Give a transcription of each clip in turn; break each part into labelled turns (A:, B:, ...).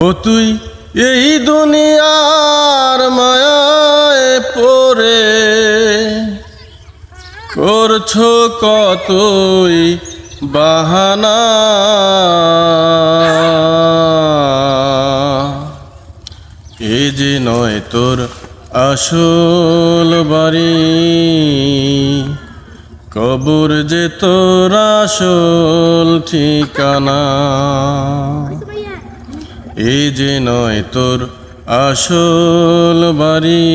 A: ও তুই এই দুনিয়ার মায়ায় পড়ে। করছ কতই বাহানা। এ যে নয় তোর আসল বাড়ি, কবর যে তোর আসল ঠিকানা। এই যে নয় তোর আসল বাড়ি,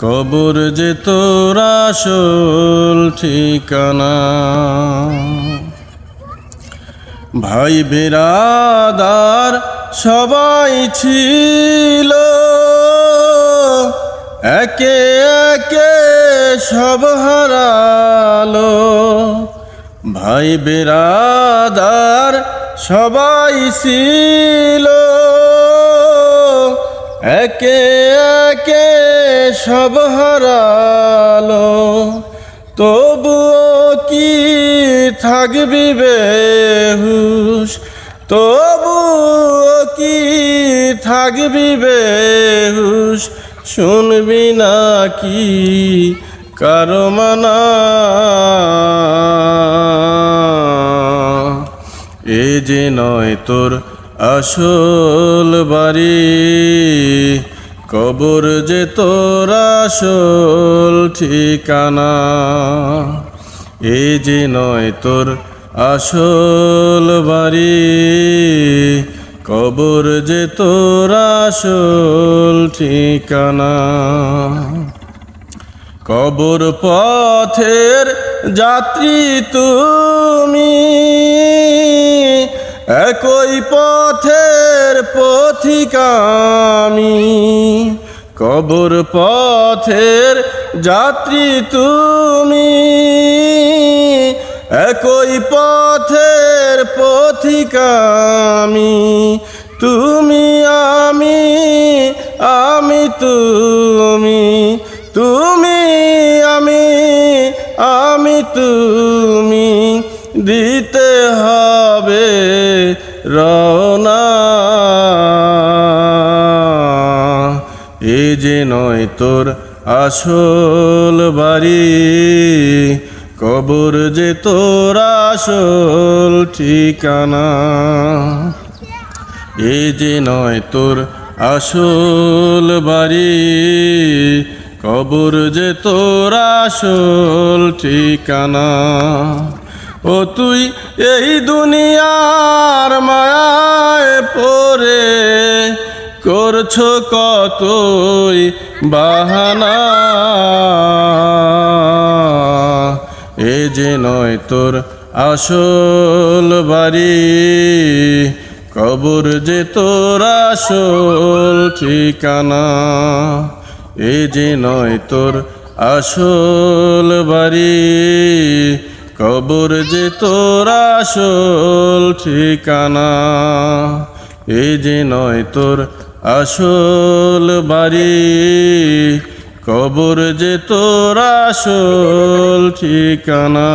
A: কবর যে তোর আসল ঠিকানা। ভাই বেরাদার সবাই ছিল, একে একে সব হারালো। ভাই বেরাদার সবাই ছিল। একে একে সব হারালো। তবুও কি থাকবি বেহুশ? তবুও কি থাকবি বেহুশ? শুনবি না কি কারও মানা? যে নয় তোর আসল বাড়ি। কবর যে তোর আসল ঠিকানা। এ যে নয় তোর আসল বাড়ি। কবর যে তোর আসল ঠিকানা। কবর পথের যাত্রী তুমি। একই পথের পথিকামি, কবর পথের যাত্রী তুমি। একই পথের পথিকামি, তুমি আমি আমি তুমি। তুমি আমি আমি তুমি। দিতে হবে যে নয় তোর আসল বাড়ি, কবর যে তোর আসল ঠিকানা। এ যে নয় তোর আসল বাড়ি, কবর যে তোর আসল ঠিকানা। ও তুই এই দুনিয়ার মায়ায় পড়ে করছ কতই বাহানা? এ যে নয় তোর আসল বাড়ি, কবর যে তোর আসল ঠিকানা। এ যে নয় তোর আসল বাড়ি, কবর যে তোর আসল ঠিকানা। এ যে নয় তোর আসল বাড়ি কবর যে তোর আসল ঠিকানা।